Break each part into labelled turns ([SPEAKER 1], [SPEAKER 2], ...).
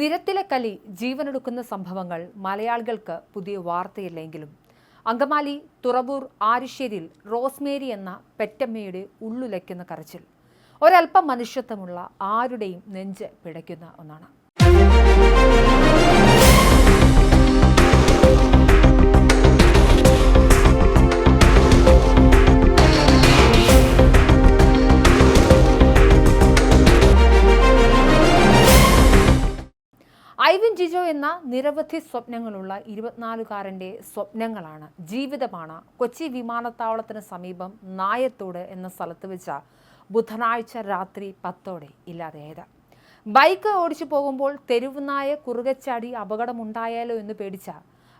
[SPEAKER 1] നിരത്തിലെ കലി ജീവനെടുക്കുന്ന സംഭവങ്ങൾ മലയാളികൾക്ക് പുതിയ വാർത്തയില്ലെങ്കിലും. അങ്കമാലി തുറവൂർ ആരിശ്ശേരിയിൽ റോസ്മേരി എന്ന പെറ്റമ്മയുടെ ഉള്ളുലയ്ക്കുന്ന കരച്ചിൽ. ഒരല്പം മനുഷ്യത്വമുള്ള ആരുടെയും നെഞ്ച് പിടയ്ക്കുന്ന ഒന്നാണ്. ഐവിൻ ജിജോ എന്ന നിരവധി സ്വപ്നങ്ങളുള്ള ഇരുപത്തിനാലുകാരന്റെ സ്വപ്നങ്ങളാണ് ജീവിതമാണ്. കൊച്ചി വിമാനത്താവളത്തിന് സമീപം നായത്തോട് എന്ന സ്ഥലത്ത് വെച്ച ബുധനാഴ്ച രാത്രി പത്തോടെ ഇല്ലാതെയായത്. ബൈക്ക് ഓടിച്ചു പോകുമ്പോൾ തെരുവുനായ കുറുകച്ചാടി അപകടമുണ്ടായാലോ എന്ന് പേടിച്ച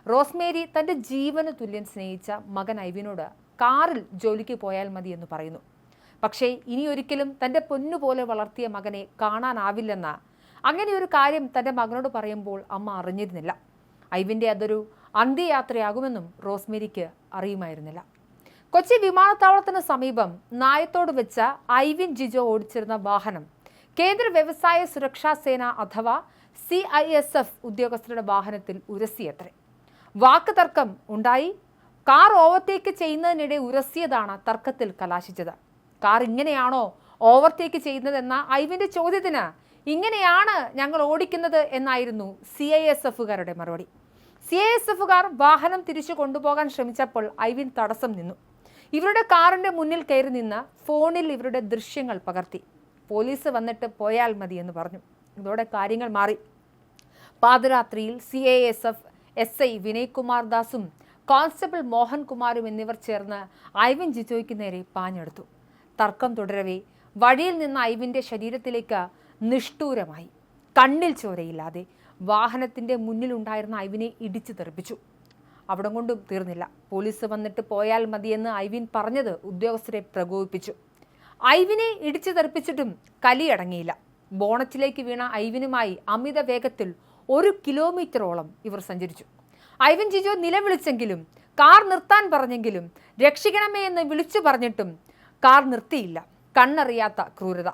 [SPEAKER 1] റോസ്മേരി തന്റെ ജീവന് തുല്യം സ്നേഹിച്ച മകൻ ഐവിനോട് കാറിൽ ജോലിക്ക് പോയാൽ മതി എന്ന് പറയുന്നു. പക്ഷേ ഇനിയൊരിക്കലും തന്റെ പൊന്നുപോലെ വളർത്തിയ മകനെ കാണാനാവില്ലെന്ന അങ്ങനെ ഒരു കാര്യം തന്റെ മകനോട് പറയുമ്പോൾ അമ്മ അറിഞ്ഞിരുന്നില്ല. ഐവിന്റെ അതൊരു അന്ത്യയാത്രയാകുമെന്നും റോസ്മേരിക്ക് അറിയുമായിരുന്നില്ല. കൊച്ചി വിമാനത്താവളത്തിന് സമീപം നായത്തോട് വെച്ച ഐവിൻ ജിജോ ഓടിച്ചിരുന്ന വാഹനം കേന്ദ്ര വ്യവസായ സുരക്ഷാ സേന അഥവാ സി ഐ എസ് എഫ് ഉദ്യോഗസ്ഥരുടെ വാഹനത്തിൽ ഉരസിയത്രേ. വാക്ക് തർക്കം ഉണ്ടായി. കാർ ഓവർടേക്ക് ചെയ്യുന്നതിനിടെ ഉരസിയതാണ് തർക്കത്തിൽ കലാശിച്ചത്. കാർ ഇങ്ങനെയാണോ ഓവർടേക്ക് ചെയ്യുന്നതെന്ന ഐവിന്റെ ചോദ്യത്തിന് ഇങ്ങനെയാണ് ഞങ്ങൾ ഓടിക്കുന്നത് എന്നായിരുന്നു സി ഐ എസ് എഫുകാരുടെ മറുപടി. സി ഐ എസ് എഫുകാർ വാഹനം തിരിച്ചു കൊണ്ടുപോകാൻ ശ്രമിച്ചപ്പോൾ ഐവിൻ തടസ്സം നിന്നു. ഇവരുടെ കാറിന്റെ മുന്നിൽ കയറി നിന്ന് ഫോണിൽ ഇവരുടെ ദൃശ്യങ്ങൾ പകർത്തി. പോലീസ് വന്നിട്ട് പോയാൽ മതി എന്ന് പറഞ്ഞു. ഇതോടെ കാര്യങ്ങൾ മാറി. പാതിരാത്രിയിൽ C I S F S I Vinay Kumar ദാസും constable മോഹൻകുമാരും എന്നിവർ ചേർന്ന് ഐവിൻ ജിജോയ്ക്ക് നേരെ പാഞ്ഞെടുത്തു. തർക്കം തുടരവേ വഴിയിൽ നിന്ന് ഐവിന്റെ ശരീരത്തിലേക്ക് നിഷ്ഠൂരമായി. കണ്ണിൽ ചോരയില്ലാതെ വാഹനത്തിന്റെ മുന്നിലുണ്ടായിരുന്ന ഐവിനെ ഇടിച്ചു തെറിപ്പിച്ചു. അവിടെ കൊണ്ടും തീർന്നില്ല. പോലീസ് വന്നിട്ട് പോയാൽ മതിയെന്ന് ഐവിൻ പറഞ്ഞത് ഉദ്യോഗസ്ഥരെ പ്രകോപിപ്പിച്ചു. ഐവിനെ ഇടിച്ചു തെറിപ്പിച്ചിട്ടും കലിയടങ്ങിയില്ല. ബോണറ്റിലേക്ക് വീണ ഐവിനുമായി അമിത വേഗത്തിൽ ഒരു കിലോമീറ്ററോളം ഇവർ സഞ്ചരിച്ചു. ഐവിൻ ജിജോ നിലവിളിച്ചെങ്കിലും കാർ നിർത്താൻ പറഞ്ഞെങ്കിലും രക്ഷിക്കണമേ എന്ന് വിളിച്ചു പറഞ്ഞിട്ടും കാർ നിർത്തിയില്ല. കണ്ണറിയാത്ത ക്രൂരത.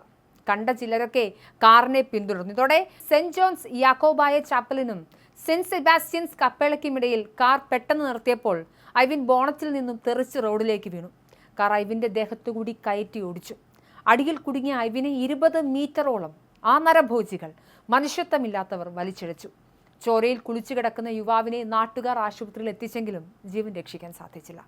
[SPEAKER 1] കണ്ട ചിലരൊക്കെ കാറിനെ പിന്തുടർന്നു. ഇതോടെ സെന്റ് ജോൺസ് യാക്കോബായ ചാപ്പലിനും സെന്റ് സെബാസ്റ്റ്യൻസ് കപ്പേളയ്ക്കുമിടയിൽ കാർ പെട്ടെന്ന് നിർത്തിയപ്പോൾ ഐവിൻ ബോണറ്റിൽ നിന്നും തെറിച്ച് റോഡിലേക്ക് വീണു. കാർ ഐവിന്റെ ദേഹത്തുകൂടി കയറ്റി ഓടിച്ചു. അടിയിൽ കുടുങ്ങിയ ഐവിനെ ഇരുപത് മീറ്ററോളം ആ നരഭോജികൾ മനുഷ്യത്വമില്ലാത്തവർ വലിച്ചിഴച്ചു. ചോരയിൽ കുളിച്ചു കിടക്കുന്ന യുവാവിനെ നാട്ടുകാർ ആശുപത്രിയിൽ എത്തിച്ചെങ്കിലും ജീവൻ രക്ഷിക്കാൻ സാധിച്ചില്ല.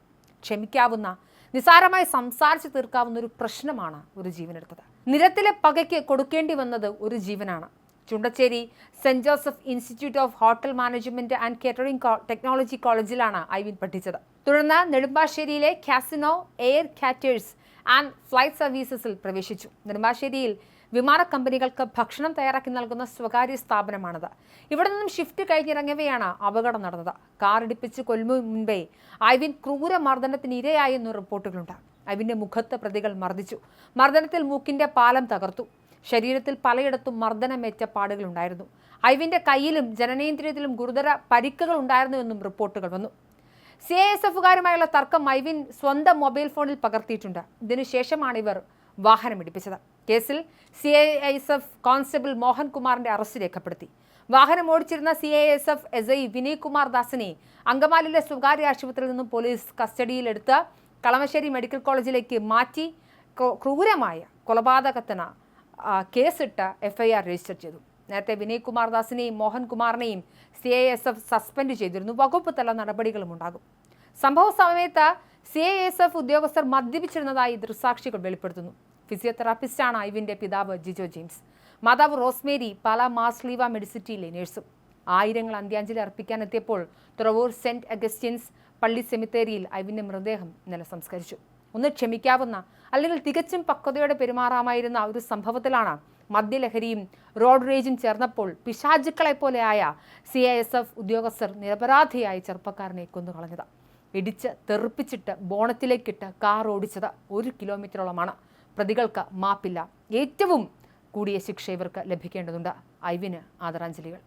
[SPEAKER 1] ക്ഷമിക്കാവുന്ന നിസാരമായി സംസാരിച്ച് തീർക്കാവുന്ന ഒരു പ്രശ്നമാണ് ഒരു ജീവനെടുത്തത്. നിരത്തിലെ പകയ്ക്ക് കൊടുക്കേണ്ടി വന്നത് ഒരു ജീവനാണ്. Choondacherry Saint Joseph institute of hotel management and catering technology കോളേജിലാണ് ഐവിൻ പഠിച്ചത്. തുടർന്ന് നെടുമ്പാശ്ശേരിയിലെ casino air caterers and flight സർവീസസിൽ പ്രവേശിച്ചു. നെടുമ്പാശ്ശേരിയിൽ വിമാന കമ്പനികൾക്ക് ഭക്ഷണം തയ്യാറാക്കി നൽകുന്ന സ്വകാര്യ സ്ഥാപനമാണത്. ഇവിടെ നിന്നും ഷിഫ്റ്റ് കഴിഞ്ഞിറങ്ങവെയാണ് അപകടം നടന്നത്. കാർ ഇടിപ്പിച്ച് കൊല്ലും മുൻപേ ഐവിൻ ക്രൂര മർദ്ദനത്തിന് ഇരയായെന്ന് റിപ്പോർട്ടുകളുണ്ട്. ഐവിന്റെ മുഖത്ത് പ്രതികൾ മർദ്ദിച്ചു. മർദ്ദനത്തിൽ മൂക്കിന്റെ പാലം തകർത്തു. ശരീരത്തിൽ പലയിടത്തും മർദ്ദനമേറ്റ പാടുകളുണ്ടായിരുന്നു ഐവിന്റെ കയ്യിലും ജനനേന്ദ്രിയത്തിലും ഗുരുതര പരിക്കുകൾ ഉണ്ടായിരുന്നുവെന്നും റിപ്പോർട്ടുകൾ വന്നു. സി ഐ എസ് എഫുകാരുമായുള്ള തർക്കം ഐവിൻ സ്വന്തം മൊബൈൽ ഫോണിൽ പകർത്തിയിട്ടുണ്ട്. ഇതിനുശേഷമാണ് ഇവർ വാഹനം ഇടിപ്പിച്ചത് കേസിൽ C I S F constable മോഹൻകുമാറിന്റെ arrest രേഖപ്പെടുത്തി. വാഹനം ഓടിച്ചിരുന്ന C I S F S I Vinay Kumar ദാസിനെ അങ്കമാലിയിലെ സ്വകാര്യ ആശുപത്രിയിൽ നിന്നും പോലീസ് കസ്റ്റഡിയിലെടുത്ത് കളമശ്ശേരി മെഡിക്കൽ കോളേജിലേക്ക് മാറ്റി ക്രൂരമായ കൊലപാതകത്തിന് കേസിട്ട് എഫ്ഐആർ രജിസ്റ്റർ ചെയ്തു. നേരത്തെ വിനയ് കുമാർ ദാസിനെയും മോഹൻകുമാറിനെയും C I S F suspend ചെയ്തിരുന്നു. വകുപ്പ് തല നടപടികളും ഉണ്ടാകും. സംഭവ സമയത്ത് സി ഐ എസ് എഫ് ഉദ്യോഗസ്ഥർ മദ്യപിച്ചിരുന്നതായി ദൃസാക്ഷികൾ വെളിപ്പെടുത്തുന്നു. ഫിസിയോതെറാപ്പിസ്റ്റാണ് ഐവിന്റെ പിതാവ് ജിജോ ജെയിംസ്. മാതാവ് റോസ്മേരി പല മാസ്ലീവ മെഡിസിറ്റിയിലെ നഴ്സും. ആയിരങ്ങൾ അന്ത്യാഞ്ജലി അർപ്പിക്കാനെത്തിയപ്പോൾ തുറവൂർ സെന്റ് അഗസ്റ്റിൻസ് പള്ളി സെമിത്തേരിയിൽ ഐവിന്റെ മൃതദേഹം ഇന്നലെ സംസ്കരിച്ചു. ഒന്ന് ക്ഷമിക്കാവുന്ന അല്ലെങ്കിൽ തികച്ചും പക്വതയോടെ പെരുമാറാമായിരുന്ന ഒരു സംഭവത്തിലാണ് മദ്യലഹരിയും റോഡ് റേജും ചേർന്നപ്പോൾ പിശാചുക്കളെ പോലെയായ സി ഐ എസ് എഫ് ഉദ്യോഗസ്ഥർ നിരപരാധിയായ ചെറുപ്പക്കാരനെ കൊന്നുകളഞ്ഞത്. ഇടിച്ച് തെറിപ്പിച്ചിട്ട് ബോണത്തിലേക്കിട്ട് കാർ ഓടിച്ചത് ഒരു കിലോമീറ്ററോളമാണ്. പ്രതികൾക്ക് മാപ്പില്ല. ഏറ്റവും കൂടിയ ശിക്ഷ ഇവർക്ക് ലഭിക്കേണ്ടതുണ്ട്. ഐവിന് ആദരാഞ്ജലികൾ.